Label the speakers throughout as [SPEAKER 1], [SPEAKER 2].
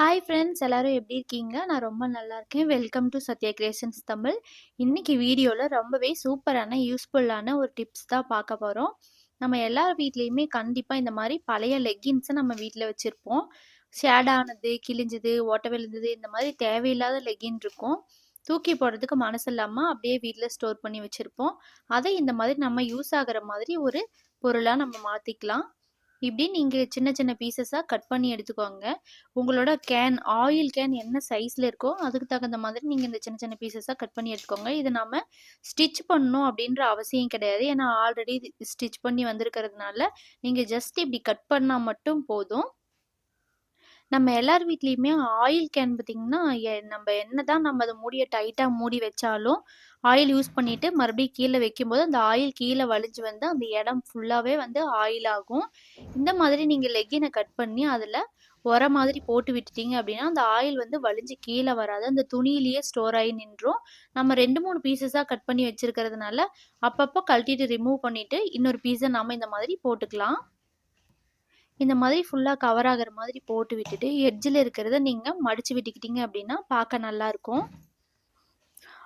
[SPEAKER 1] Hi friends எல்லோரும் எப்படி இருக்கீங்க? நான் ரொம்ப நல்லா இருக்கேன். Welcome to Sathya creations Tamil. இன்றைக்கி வீடியோவில் ரொம்பவே சூப்பரான, யூஸ்ஃபுல்லான ஒரு டிப்ஸ் தான் பார்க்க போகிறோம் நம்ம எல்லார் வீட்லேயுமே கண்டிப்பாக இந்த மாதிரி பழைய லெக்கின்ஸை நம்ம வீட்டில் வச்சுருப்போம் ஷேடானது கிழிஞ்சது, ஓட்ட விழுந்தது இந்த மாதிரி தேவையில்லாத லெக்கின் இருக்கும். தூக்கி போடுறதுக்கு மனசு இல்லாமல் அப்படியே வீட்டில் ஸ்டோர் பண்ணி வச்சுருப்போம் அதை இந்த மாதிரி நம்ம யூஸ் ஆகிற மாதிரி ஒரு பொருளாக நம்ம மாற்றிக்கலாம் இப்படி நீங்கள் சின்ன சின்ன பீசஸாக கட் பண்ணி எடுத்துக்கோங்க. உங்களோட கேன் ஆயில் கேன் என்ன சைஸில் இருக்கோ, அதுக்கு தகுந்த மாதிரி நீங்கள் இந்த சின்ன சின்ன பீசஸாக கட் பண்ணி எடுத்துக்கோங்க. இதை நாம் ஸ்டிச் பண்ணணும் அப்படின்ற அவசியம் கிடையாது. ஏன்னா ஆல்ரெடி ஸ்டிச் பண்ணி வந்திருக்கிறதுனால, நீங்கள் ஜஸ்ட் இப்படி கட் பண்ணால் மட்டும் போதும். நம்ம எல்லார் வீட்லேயுமே ஆயில் கேன் பார்த்தீங்கன்னா, எ நம்ம என்னதான் நம்ம அதை மூடிய டைட்டாக மூடி வச்சாலும், ஆயில் யூஸ் பண்ணிட்டு மறுபடியும் கீழே வைக்கும்போது, அந்த ஆயில் கீழே வழிஞ்சு வந்து அந்த இடம் ஃபுல்லாகவே வந்து ஆயில் ஆகும். இந்த மாதிரி நீங்கள் லெக்கினை கட் பண்ணி அதில் உர மாதிரி போட்டு விட்டுட்டீங்க அப்படின்னா, அந்த ஆயில் வந்து வழிஞ்சு கீழே வராது. அந்த துணியிலேயே ஸ்டோர் ஆகி நின்றும். நம்ம ரெண்டு மூணு பீசஸாக கட் பண்ணி வச்சுருக்கிறதுனால அப்பப்போ கழட்டிட்டு ரிமூவ் பண்ணிவிட்டு இன்னொரு பீஸை நாம் இந்த மாதிரி போட்டுக்கலாம். இந்த மாதிரி ஃபுல்லாக கவர் ஆகுற மாதிரி போட்டு விட்டுட்டு, எட்ஜில் இருக்கிறத நீங்கள் மடித்து விட்டுக்கிட்டீங்க அப்படின்னா, பார்க்க நல்லாயிருக்கும்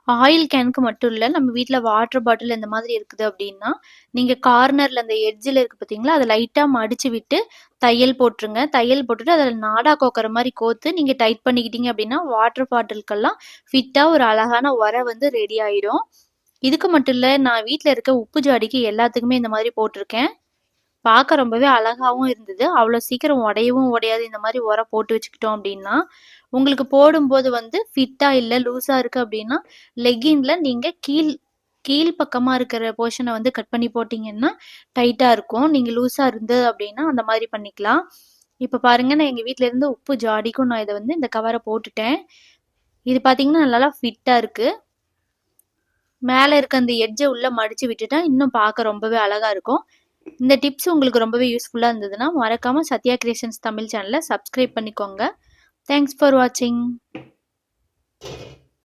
[SPEAKER 1] ஆயில் கேனுக்கு மட்டும் இல்லை நம்ம வீட்டில் வாட்டர் பாட்டில் இந்த மாதிரி இருக்குது அப்படின்னா, நீங்கள் கார்னரில் அந்த எட்ஜில் இருக்குது பார்த்தீங்களா, அதை லைட்டாக மடித்து விட்டு தையல் போட்டுருங்க. தையல் போட்டுட்டு அதில் நாடா கோக்கிற மாதிரி கோத்து நீங்கள் டைட் பண்ணிக்கிட்டீங்க அப்படின்னா, வாட்டர் பாட்டிலுக்கெல்லாம் ஃபிட்டாக ஒரு அழகான உரை வந்து ரெடி ஆயிடும். இதுக்கு மட்டும் இல்லை நான் வீட்டில் இருக்க உப்பு ஜாடிக்கு எல்லாத்துக்குமே இந்த மாதிரி போட்டிருக்கேன் பார்க்க ரொம்பவே அழகாகவும் இருந்தது. அவ்வளோ சீக்கிரம் உடையவும் உடையாது. இந்த மாதிரி உரம் போட்டு வச்சுக்கிட்டோம் அப்படின்னா, உங்களுக்கு போடும்போது வந்து ஃபிட்டாக இல்லை லூஸாக இருக்குது அப்படின்னா, லெக்கின்ல நீங்கள் கீழ் கீழ் பக்கமாக இருக்கிற போர்ஷனை வந்து கட் பண்ணி போட்டிங்கன்னா டைட்டாக இருக்கும். நீங்கள் லூஸாக இருந்தது அப்படின்னா, அந்த மாதிரி பண்ணிக்கலாம். இப்போ பாருங்க, நான் எங்கள் வீட்டிலேருந்து உப்பு ஜாடிக்கும் நான் இதை வந்து இந்த கவரை போட்டுட்டேன். இது பார்த்தீங்கன்னா, நல்லா ஃபிட்டாக இருக்குது மேலே இருக்க அந்த எட்ஜை உள்ளே மடித்து விட்டுட்டா, இன்னும் பார்க்க ரொம்பவே அழகாக இருக்கும். இந்த டிப்ஸ் உங்களுக்கு ரொம்பவே யூஸ்ஃபுல்லா இருந்ததுன்னா, மறக்காம சத்யா கிரியேஷன்ஸ் தமிழ் சேனலை சப்ஸ்கிரைப் பண்ணிக்கோங்க. தேங்க்ஸ் ஃபார் வாட்சிங்.